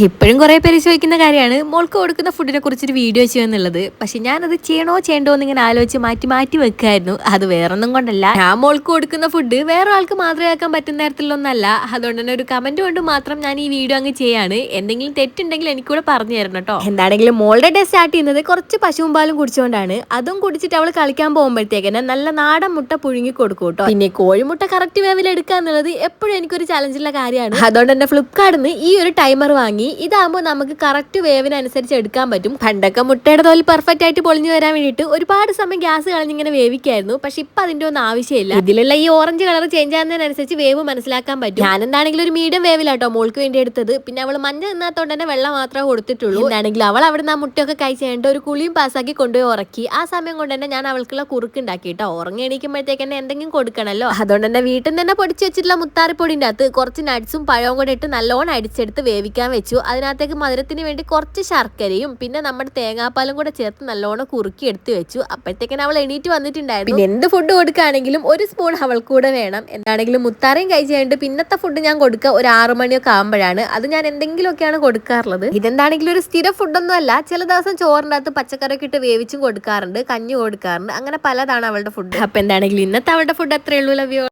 ഇപ്പോഴും കുറേ പേര് ചോദിക്കുന്ന കാര്യമാണ്. മോൾക്ക് കൊടുക്കുന്ന ഫുഡിനെ കുറിച്ചൊരു വീഡിയോ ചെയ്യുമെന്നുള്ളത് പക്ഷെ ഞാനത് ചെയ്യണോ ചെയ്യണ്ടോ എന്ന് ഇങ്ങനെ ആലോചിച്ച് മാറ്റി മാറ്റി വെക്കായിരുന്നു. അത് വേറൊന്നും കൊണ്ടല്ല. ഞാൻ മോൾക്ക് കൊടുക്കുന്ന ഫുഡ് വേറെ ആൾക്ക് മാതൃകയാക്കാൻ പറ്റുന്ന തരത്തിലൊന്നല്ല. അതുകൊണ്ട് തന്നെ ഒരു കമന്റ് കൊണ്ട് മാത്രം ഞാൻ ഈ വീഡിയോ അങ്ങ് ചെയ്യാണ്. എന്തെങ്കിലും തെറ്റുണ്ടെങ്കിൽ എനിക്കൂടെ പറഞ്ഞു തരണം കേട്ടോ. എന്താണെങ്കിലും മോളുടെ ഡേ സ്റ്റാർട്ട് ചെയ്യുന്നത് കുറച്ച് പശുവും പാലും കുടിച്ചുകൊണ്ടാണ് അതും കുടിച്ചിട്ട് അവൾ കളിക്കാൻ പോകുമ്പോഴത്തേക്കന്നെ നല്ല നാടൻ മുട്ട പുഴുങ്ങി കൊടുക്കും കേട്ടോ. പിന്നെ കോഴിമുട്ട കറക്റ്റ് വേവിൽ എടുക്കുക എന്നുള്ളത് എപ്പോഴും എനിക്കൊരു ചലഞ്ചുള്ള കാര്യമാണ്. അതുകൊണ്ട് തന്നെ ഫ്ലിപ്കാർട്ടിൽ നിന്ന് ഈ ഒരു ടൈമർ വാങ്ങി ഇതാകുമ്പോൾ നമുക്ക് കറക്റ്റ് വേവിനനുസരിച്ച് എടുക്കാൻ പറ്റും. പണ്ടൊക്കെ മുട്ടയുടെ തോൽ പെർഫെക്റ്റ് ആയിട്ട് പൊളിഞ്ഞു വരാൻ വേണ്ടിയിട്ട് ഒരുപാട് സമയം ഗ്യാസ് കളഞ്ഞിങ്ങനെ വേവിക്കായിരുന്നു. പക്ഷെ ഇപ്പൊ അതിന്റെ ഒന്നും ആവശ്യമില്ല. ഇതിലുള്ള ഈ ഓറഞ്ച് കളർ ചേഞ്ച് ആകുന്നതിനനുസരിച്ച് വേവ് മനസ്സിലാക്കാൻ പറ്റും. ഞാൻ എന്താണെങ്കിലും ഒരു മീഡിയം വേവിലാട്ടോ മോൾക്ക് വേണ്ടി എടുത്തത്. പിന്നെ അവൾ മഞ്ഞ നിന്നാത്തോണ്ട് തന്നെ വെള്ളം മാത്രമേ കൊടുത്തിട്ടുള്ളൂ. എന്താണെങ്കിൽ അവൾ അവിടെ നിന്ന് ആ മുട്ടയൊക്കെ കഴിച്ചേണ്ട ഒരു കുളിയും പാസ്സാക്കി കൊണ്ടുപോയി ഉറക്കി. ആ സമയം കൊണ്ട് തന്നെ ഞാൻ അവൾക്കുള്ള കുറുക്ക് ഉണ്ടാക്കി കേട്ടോ. ഉറങ്ങി എണീക്കുമ്പോഴത്തേക്ക് തന്നെ എന്തെങ്കിലും കൊടുക്കണല്ലോ. അതുകൊണ്ട് തന്നെ വീട്ടിൽ നിന്ന് തന്നെ പൊടിച്ചു വെച്ചിട്ടുള്ള മുത്താറിപ്പൊടിന്റെ അകത്ത് കുറച്ച് നട്സും പഴവും കൂടെ ഇട്ട് നല്ലോണം അടിച്ചെടുത്ത് വേവിക്കാൻ വെച്ചു. അതിനകത്തേക്ക് മധുരത്തിന് വേണ്ടി കുറച്ച് ശർക്കരയും പിന്നെ നമ്മുടെ തേങ്ങാപ്പാലും കൂടെ ചേർത്ത് നല്ലോണം കുറുക്കി എടുത്ത് വെച്ചു. അപ്പോഴത്തേക്കിന് അവൾ എണീറ്റ് വന്നിട്ടുണ്ടായിരുന്നു. പിന്നെ എന്ത് ഫുഡ് കൊടുക്കുകയാണെങ്കിലും ഒരു സ്പൂൺ അവൾക്ക് കൂടെ വേണം. എന്താണെങ്കിലും മുത്താറയും കഴിച്ചുകൊണ്ട് പിന്നത്തെ ഫുഡ് ഞാൻ കൊടുക്കുക ഒരു ആറു മണിയൊക്കെ ആകുമ്പോഴാണ് അത് ഞാൻ എന്തെങ്കിലുമൊക്കെയാണ് കൊടുക്കാറുള്ളത്. ഇതെന്താണെങ്കിലും ഒരു സ്ഥിര ഫുഡൊന്നും അല്ല. ചില ദിവസം ചോറിന്റെ അകത്ത് പച്ചക്കറിയൊക്കെ ഇട്ട് വേവിച്ചും കൊടുക്കാറുണ്ട്. കഞ്ഞി കൊടുക്കാറുണ്ട്. അങ്ങനെ പലതാണ് അവളുടെ ഫുഡ് അപ്പൊ എന്താണെങ്കിലും ഇന്നത്തെ അവളുടെ ഫുഡ് അത്രയേ ഉള്ളൂ ലവ്യോ.